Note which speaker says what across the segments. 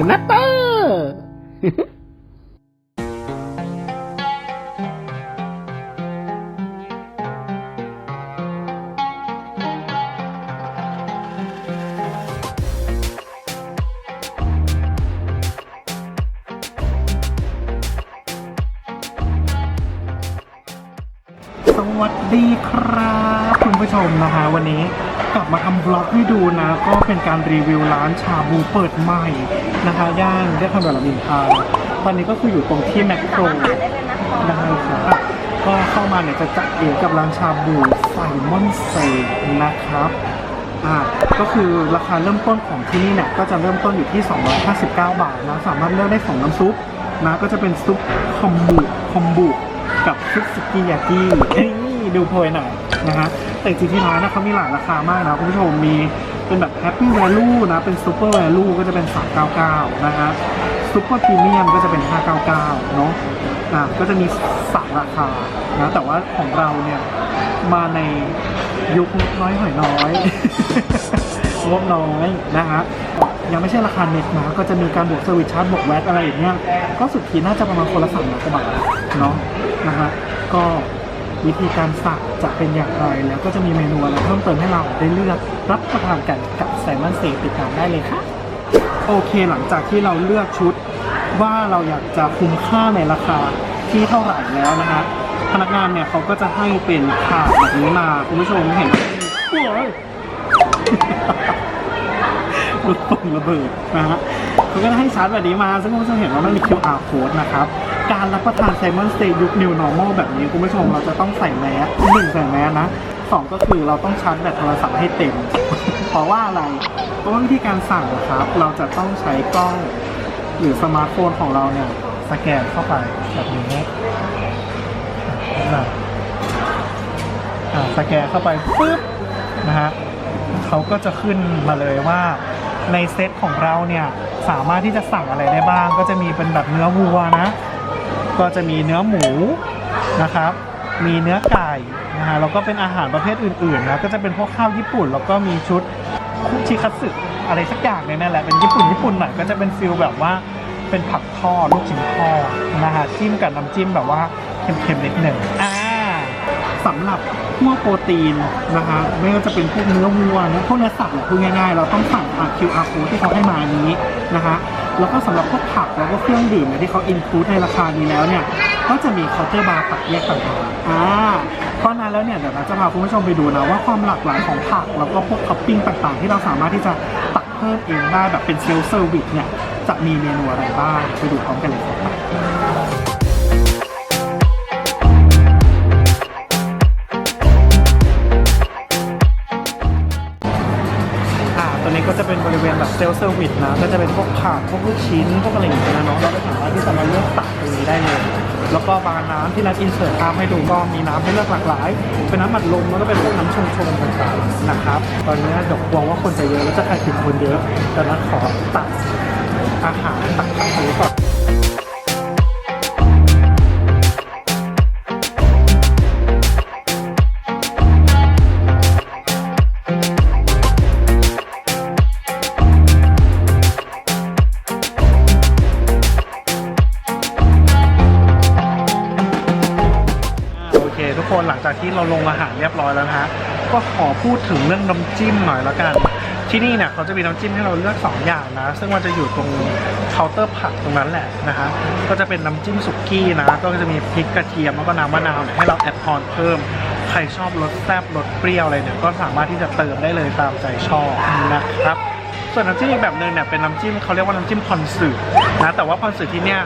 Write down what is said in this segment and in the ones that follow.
Speaker 1: ดูนัตเตอร์สวัสดีครับ คุณผู้ชมนะฮะวันนี้กลับมาทำบล็อกให้ดูนะ ก็เป็นการรีวิวร้านชาบูเปิดใหม่นะคะ ย่านได้ทำแบบลำอินทาวน์ตอนนี้ก็คืออยู่ตรงที่แมคโครได้ครับก็เข้ามาเนี่ยจะจัดเองกับร้านชาบูไซมอนเซนะครับอ่าก็คือราคาเริ่มต้นของที่นี่เนี่ยก็จะเริ่มต้นอยู่ที่ 259 บาทนะสามารถเลือกได้สองน้ำซุปนะก็จะเป็นซุปคอมบุคอมบุกับซุปสกิยากิเอ้ยดูโพยหน่อย นะฮะแต่จริงๆที่ร้านนะเขามีหลายราคามากนะคุณผู้ชมมีเป็นแบบแฮปปี้แวลูนะเป็นซูเปอร์แวลูก็จะเป็น 399 นะฮะซูเปอร์พรีเมียมก็จะเป็น 599 เนาะอะก็จะมีสามราคานะแต่ว่าของเราเนี่ยมาในยุคน้อยหอยน้อยงบน้อยนะฮะยังไม่ใช่ราคาเน็ตนะก็จะมีการบวกเซอร์วิสชาร์จบวกแวตอะไรอย่างเงี้ยก็สุดทีน่าจะประมาณคนละสามร้อยกว่าบาทเนาะนะฮะก็ วิธีการสั่งจะเป็นอย่างไร แล้วก็จะมีเมนูอะไรเพิ่มเติมให้เราได้เลือกรับประทานกันกับแซมมอนเซติดตามได้เลยค่ะโอเคหลังจากที่เราเลือกชุดว่าเราอยากจะคุ้มค่าในราคาที่เท่าไหร่แล้วนะฮะพนักงานเนี่ยเขาก็จะให้เป็นถาดแบบนี้มาคุณผู้ชมเห็นไหมโอ้ยลูกโป่งระเบิดนะฮะเขาก็จะให้ชาร์จแบบนี้มา ซึ่งคุณผู้ชมเห็นว่ามันมี QR code นะครับ การรับประทานไซมอนสเตย์ยุค New Normal แบบนี้คุณผู้ชมเราจะต้องใส่แมสหนึ่งใส่แมสนะสองก็คือเราต้องชาร์จแบตโทรศัพท์ให้เต็ม เพราะว่าอะไรเพราะว่าวิธีการสั่งนะครับ เราจะต้องใช้กล้องหรือสมาร์ทโฟนของเราเนี่ยสแกนเข้าไปแบบนี้นะอ่าสแกนเข้าไปปุ๊บนะฮะเขาก็จะขึ้นมาเลยว่าในเซตของเราเนี่ยสามารถที่จะสั่งอะไรได้บ้าง ก็จะมีเป็นแบบเนื้อวัวนะ ก็จะมีเนื้อหมูนะครับ มีเนื้อไก่นะฮะแล้วก็เป็นอาหารประเภทอื่นๆนะก็จะเป็นพวกข้าวญี่ปุ่น แล้วก็มีชุดคุชิคัตสึอะไรสักอย่างเนี่ยนั่นแหละเป็นญี่ปุ่นญี่ปุ่นหน่อยก็จะเป็นฟิลแบบว่าเป็นผักทอดลูกชิ้นทอดนะฮะจิ้มกับน้ำจิ้มแบบว่าเค็มๆนิดหนึ่งอ่าสำหรับพวกโปรตีนนะฮะไม่ว่าจะเป็นพวกเนื้อวัวเนื้อพวกเนื้อสัตว์เนี่ยพูดง่ายๆ เราต้องสั่งผ่าน QR code ที่เขาให้มานี้นะฮะ แล้วก็สำหรับพวกผักแล้วก็เครื่องดื่มที่เขาอินฟูดในราคานี้แล้วเนี่ย ก็จะมีเคาน์เตอร์บาร์ตักแยกต่างหากอ่าเพราะนั้นแล้วเนี่ยเดี๋ยวเราจะพาคุณผู้ชมไปดูนะว่าความหลากหลายของผักแล้วก็พวกท็อปปิ้งต่างๆ ที่เราสามารถที่จะตักเพิ่มเองได้แบบเป็นเซลล์เซอร์วิสเนี่ยจะมีเมนูอะไรบ้างไปดูพร้อมกันเลยครับ ก็จะเป็นบริเวณแบบเซลล์เซอร์วิสนะ ก็จะเป็นพวกผักพวกลูกชิ้น พวกอะไรอย่างเงี้ยนะเนาะเราก็สามารถที่จะมาเลือกตักตรงนี้ได้เลย แล้วก็บาร์น้ำที่นัดอินเสิร์ตตามให้ดูก็มีน้ำให้เลือกหลากหลาย เป็นน้ำมัดลมแล้วก็เป็นพวกน้ำชงชงๆต่างๆนะครับ ตอนนี้เดอกกลัวว่าคนจะเยอะแล้วจะถ่ายคลิดคนเยอะแต่นัดขอตักอาหารตักผักตรงนี้ก่อน ที่เราลงอาหารเรียบร้อยแล้วนะฮะก็ขอพูดถึงเรื่องน้ำจิ้มหน่อยแล้วกัน ที่นี่เนี่ยเขาจะมีน้ำจิ้มให้เราเลือก 2 อย่างนะ ซึ่งมันจะอยู่ตรงเคาน์เตอร์ผักตรงนั้นแหละนะฮะก็จะเป็นน้ำจิ้มสุกี้นะ ก็จะมีพริกกระเทียมแล้วก็น้ำมะนาวเนี่ยให้เราแอดออนเพิ่ม ใครชอบรสแซ่บรสเปรี้ยวอะไรเนี่ยก็สามารถที่จะเติมได้เลยตามใจชอบนะครับ ส่วนน้ำจิ้มอีกแบบหนึ่งเนี่ยเป็นน้ำจิ้มเขาเรียกว่าน้ำจิ้มพอนสึนะแต่ว่าพอนสึที่เนี่ย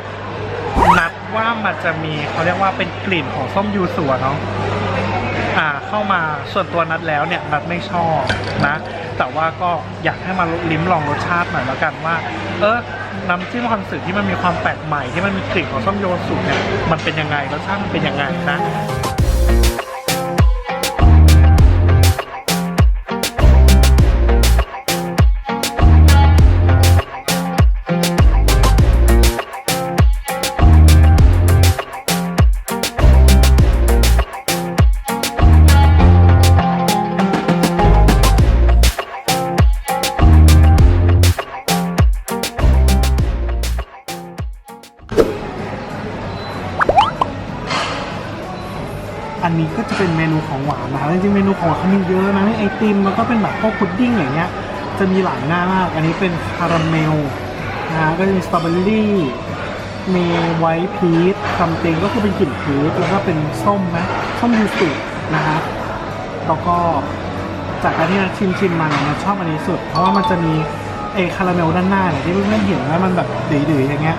Speaker 1: นัดว่ามันจะมีเขาเรียกว่าเป็นกลิ่นของส้มยูสุอะเนาะ อ่าเข้ามาส่วนตัวนัดแล้วเนี่ยนัดไม่ชอบนะ แต่ว่าก็อยากให้มาลิ้มลองรสชาติหน่อยแล้วกันว่า เออน้ำจิ้มคอนสึที่มันมีความแปลกใหม่ที่มันมีกลิ่นของส้มโยสุเนี่ยมันเป็นยังไงรสชาติมันเป็นยังไงนะ เป็นเมนูของหวานนะคะจริงๆเมนูของหวานเขามีเยอะนะไอติมแล้วก็เป็นแบบพวกพุดดิ้งอย่างเงี้ยจะมีหลายหน้ามาก อันนี้เป็นคาราเมลนะก็จะมีสตรอเบอรี่มีไวท์พีชซัมติงก็คือเป็นกลิ่นพีชแล้วก็เป็นส้มนะส้มยูสุนะฮะแล้วก็จากการที่เราชิมชิมมาเนี่ยเราชอบอันนี้สุด เพราะว่ามันจะมีไอคาราเมลด้านหน้าเนี่ยที่เพื่อนๆเห็นว่ามันแบบดื้อๆอย่างเงี้ย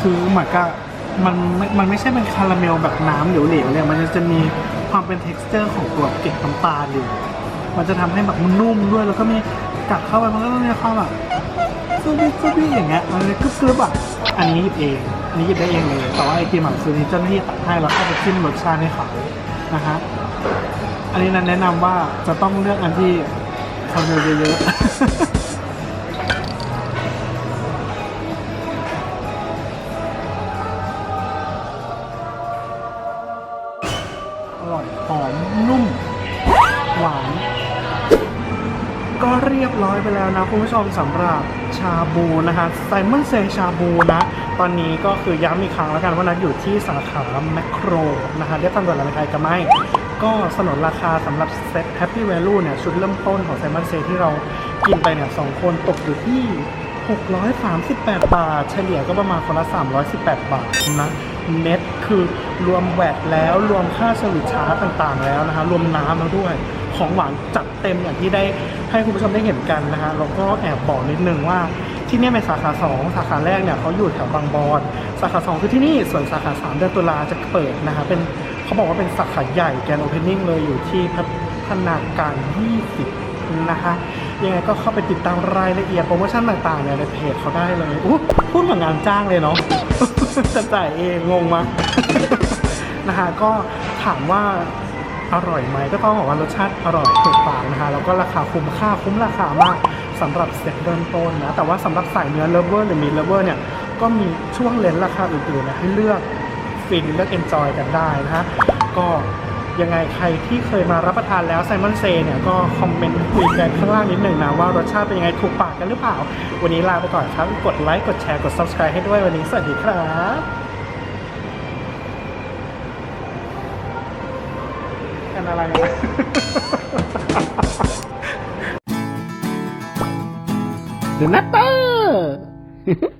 Speaker 1: คือเหมือนกับ มันมันไม่ใช่เป็นคาราเมลแบบน้ำเหลวๆเลยมันจะมีความเป็น t e x t อร์ของตัวเกล็ดน้ำตาลอยู่ มันจะทำให้แบบมันนุ่มด้วย แล้วก็มีกัดเข้าไปมันก็มีความแบบซูบิซูบิอย่างเงี้ยมันเลยกรึบๆอะอันนี้หยิบเองอันนี้หยิบได้เองเลยแต่ว่าไอติมอะคือนี่เจ้าหน้าที่ตักให้แล้วก็ไปจิ้มรสชาติให้เขานะฮะอันนี้นั้นแนะนำว่าจะต้องเลือกอันที่คาราเมลเยอะๆ ร่อย หอม นุ่ม หวาน ก็เรียบร้อยไปแล้วนะคุณผู้ชมสำหรับชาบูนะคะไซมอนเซชาบูนะ ตอนนี้ก็คือย้ำอีกครั้งแล้วกันว่านัดอยู่ที่สาขาแมคโครนะคะเรียกตำรวจอะไรใครก็ไม่ก็สนนราคาสำหรับเซ็ต Happy Value เนี่ย ชุดเริ่มต้นของไซมอนเซที่เรากินไปเนี่ยสองคนตกอยู่ที่ 638 บาท เฉลี่ยก็ประมาณคนละ 318 บาทนะเน็ตคือรวมแวดแล้วรวมค่าสวิตชาร์จต่างๆ แล้วนะคะ รวมน้ำแล้วด้วย ของหวานจัดเต็มอย่างที่ได้ให้คุณผู้ชมได้เห็นกันนะคะแล้วก็แอบบอกนิดนึงว่าที่นี่เป็นสาขา 2 สาขาแรกเนี่ยเขาอยู่แถวบางบอนสาขา 2 คือที่นี่ส่วนสาขา 3 เดือนตุลาจะเปิดนะคะเป็นเขาบอกว่าเป็นสาขาใหญ่แกนโอเพนนิ่งเลยอยู่ที่พัฒนาการ 20 นะคะ ยังไงก็เข้าไปติดตามรายละเอียดโปรโมชั่นต่างๆเนี่ยในเพจเขาได้เลยอู้พูดเหมือนงานจ้างเลยเนาะจะจ่ายเองงงมะนะคะก็ถามว่าอร่อยไหมก็ต้องบอกว่ารสชาติอร่อยถูกปากนะคะแล้วก็ราคาคุ้มค่าคุ้มราคามากสำหรับเซ็ตเริ่มต้นนะแต่ว่าสำหรับสายเนื้อเลเวอร์หรือมีเลเวอร์เนี่ยก็มีช่วงเลนราคาอื่นๆนะให้เลือกฟินเลือกเอนจอยกันได้นะฮะก็ ยังไงใครที่เคยมารับประทานแล้วไซมอนเซเนี่ยก็คอมเมนต์คุยกันข้างล่างนิดหนึ่งนะว่ารสชาติเป็นยังไงถูกปากกันหรือเปล่า วันนี้ลาไปก่อนครับ กดไลค์กดแชร์กด subscribe ให้ด้วยวันนี้สวัสดีครับกันอะไรนะ
Speaker 2: The Nutter